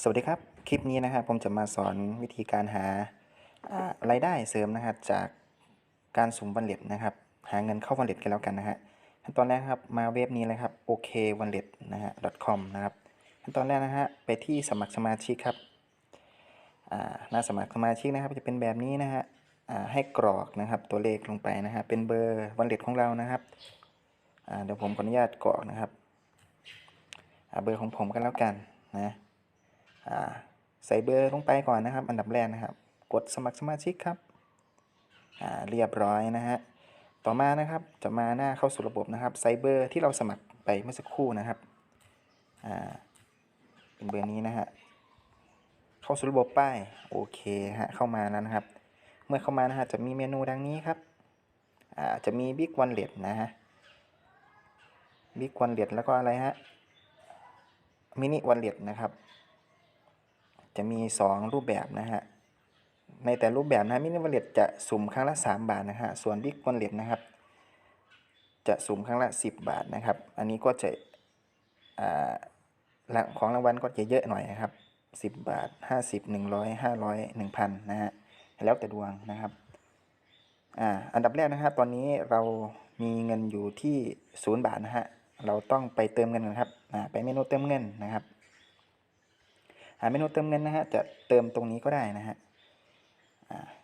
สวัสดีครับ คลิปนี้นะครับผมจะมาสอนวิธีการหาอ่ารายได้เสริมนะครับจากการสุ่มวันเล็ตนะครับ หาเงินเข้าวันเล็ตกันแล้วกันนะฮะขั้นตอนแรกครับมาเว็บนี้เลยครับ ok wallet นะฮะ .com นะครับขั้นตอนแรกนะฮะไปที่สมัครสมาชิกครับอ่าหน้าสมัครสมาชิกนะครับ จะเป็นแบบนี้นะฮะอ่าให้กรอกนะครับตัวเลขลงไปนะฮะเป็นเบอร์วันเล็ตของเรานะครับอ่าเดี๋ยวผมขออนุญาตกรอกนะครับอ่าเบอร์ของผมกันแล้วกันนะอ่า ใส่เบอร์ลงไปก่อนนะครับ อันดับแรกนะครับ กดสมัครสมาชิกครับเรียบร้อยนะฮะต่อมานะครับจะมาหน้าเข้าสู่ระบบนะครับใส่เบอร์ที่เราสมัครไปเมื่อสักครู่นะครับอ่าเป็นเบอร์นี้นะฮะเข้าสู่ระบบป้ายโอเคฮะเข้ามาแล้วนะครับ เมื่อเข้ามานะฮะจะมีเมนูดังนี้ครับอ่าจะมี Big Wallet นะฮะ Big Wallet แล้วก็อะไรฮะ Mini Wallet นะครับ จะมี 2 รูปแบบนะฮะ ในแต่รูปแบบนะมินิวอลเล็ตจะสุ่มครั้งละ 3 บาทนะฮะ ส่วนบิ๊กวอลเล็ตนะครับ จะสุ่มครั้งละ 10 บาทนะครับ อันนี้ก็จะหลังของรางวัลก็จะเยอะหน่อยนะครับ 10 บาท 50 100 500 1,000นะฮะ แล้วแต่ดวงนะครับ อ่า อันดับแรกนะฮะ ตอนนี้เรามีเงินอยู่ที่ 0 บาทนะฮะ เราต้องไปเติมเงินกันครับ อ่า ไปเมนูเติมเงินนะครับ หาเมนูเติมเงินนะฮะจะเติมตรงนี้ก็ได้นะฮะ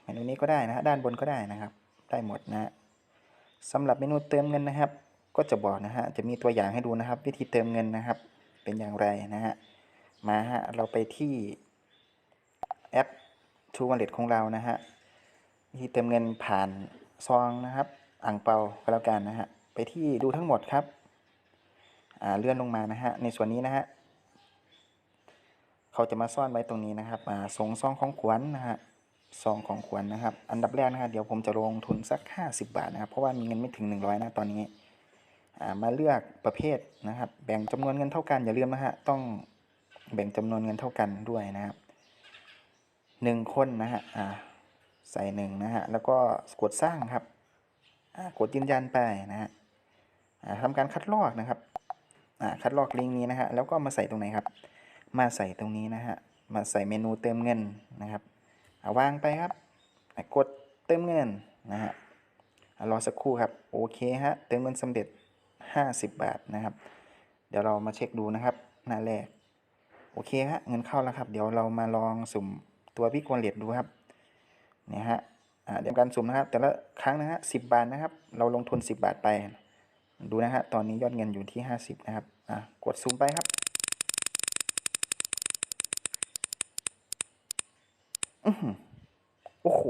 เมนูนี้ก็ได้นะฮะด้านบนก็ได้นะครับ ได้หมดนะฮะสำหรับเมนูเติมเงินนะครับ ก็จะบอกนะฮะจะมีตัวอย่างให้ดูนะครับ วิธีเติมเงินนะครับ เป็นอย่างไรนะฮะมาฮะเราไปที่แอป True Wallet ของเรานะฮะวิธีเติมเงินผ่านซองนะครับอ่างเปาก็แล้วกันนะฮะไปที่ดูทั้งหมดครับเลื่อนลงมานะฮะในส่วนนี้นะฮะ เขาจะมาซ่อนไว้ตรงนี้นะครับอ่าส่งซองของขวัญนนะฮะซองของขวัญนนะครับ อันดับแรกนะครับเดี๋ยวผมจะลงทุนสัก 50 บาทนะครับ เพราะว่ามีเงินไม่ถึง 100 นะตอนนี้อ่ามาเลือกประเภทนะครับ แบ่งจำนวนเงินเท่ากันอย่าลืมนะฮะต้องแบ่งจำนวนเงินเท่ากันด้วยนะครับหนึ่งคนนะฮะอ่าใส่หนึ่งนะฮะแล้วก็กดสร้างครับอ่ากดยืนยันไปนะฮะอ่าทำการคัดลอกนะครับอ่าคัดลอกลิงก์นี้นะฮะแล้วก็มาใส่ตรงไหนครับ มาใส่ตรงนี้นะฮะ มาใส่เมนูเติมเงินนะครับาวางไปครับอะกดเติมเงินนะฮะอะรอสักครู่ครับ โอเคฮะ เติมเงินสำเร็จ 50 บาทนะครับ เดี๋ยวเรามาเช็คดูนะครับ หน้าแรก โอเคฮะ เงินเข้าแล้วครับ เดี๋ยวเรามาลองสุ่มตัวพิกวอลเล็ตดูครับ เนี่ยฮะอ่าเดี๋ยวการสุ่มนะครับ แต่ละครั้งนะฮะสิบาทนะครับ เราลงทุน 10 บาทไป ดูนะฮะ ตอนนี้ยอดเงินอยู่ที่ 50 นะครับอะกดซูมไปครับ อื้อหือ โอ้โห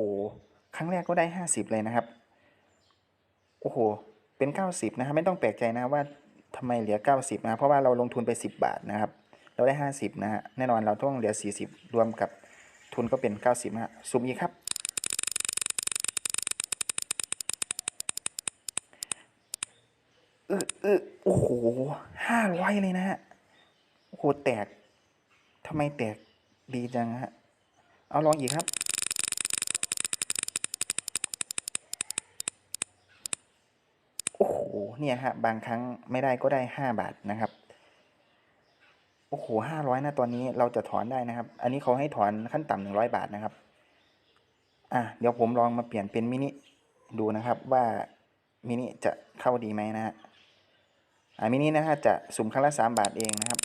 ครั้งแรกก็ได้ห้าสิบเลยนะครับ โอ้โห เป็นเก้าสิบนะครับไม่ต้องแปลกใจนะว่าทำไมเหลือเก้าสิบนะเพราะว่าเราลงทุนไปสิบบาทนะครับ เราได้ห้าสิบนะฮะแน่นอนเราต้องเหลือสี่สิบรวมกับทุนก็เป็นเก้าสิบนะฮะสุ่มอีกครับเออเออโอ้โหห้าร้อยเลยนะฮะ โอ้โห แตกทำไมแตกดีจังฮะ เอาลองอีกครับ โอ้โห เนี่ยฮะ บางครั้งไม่ได้ก็ได้ห้าบาทนะครับ โอ้โหห้าร้อยนะตอนนี้เราจะถอนได้นะครับ อันนี้เขาให้ถอนขั้นต่ำหนึ่งร้อยบาทนะครับ อะ เดี๋ยวผมลองมาเปลี่ยนเป็นมินิดูนะครับว่ามินิจะเข้าดีไหมนะฮะ อ่ามินินะฮะจะสุ่มครั้งละสามบาทเองนะครับ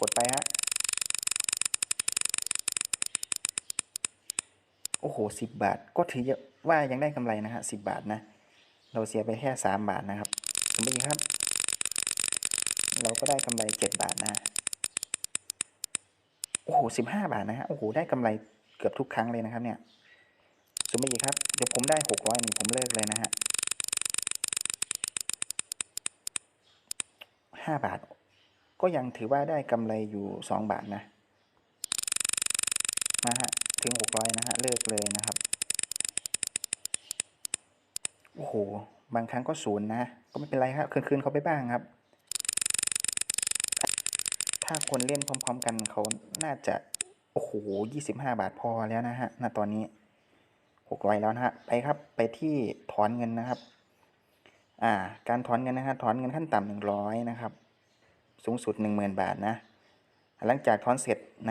กดไปฮะ โอ้โหสิบบาท ก็ถือว่ายังได้กำไรนะฮะสิบบาทนะ เราเสียไปแค่สามบาทนะครับสมมติครับ เราก็ได้กำไรเจ็ดบาทนะ โอ้โหสิบห้าบาทนะฮะ โอ้โห ได้กำไรเกือบทุกครั้งเลยนะครับ เนี่ยสมมติครับ เดี๋ยวผมได้หกร้อยนี่ผมเลิกเลยนะฮะห้าบาท ก็ยังถือว่าได้กำไรอยู่สองบาทนะ มาฮะ ถึงหกร้อยนะฮะเลิ กเลยนะครับ โอ้โห บางครั้งก็ศูนย์นะ ก็ไม่เป็นไรครับ คืนๆเขาไปบ้างครับ ถ้าคนเล่นพร้อม ๆ กันเขาน่าจะ โอ้โหยี่สิบห้าบาทพอแล้วนะฮะ ณ ตอนนี้หกร้อยแล้วนะฮะ ไปครับ ไปที่ถอนเงินนะครับ อ่า การถอนเงินนะฮะ ถอนเงินขั้นต่ำหนึ่งร้อยนะครับ สูงสุดหนึ่งหมื่นบาทนะ หลังจากถอนเสร็จนะครับ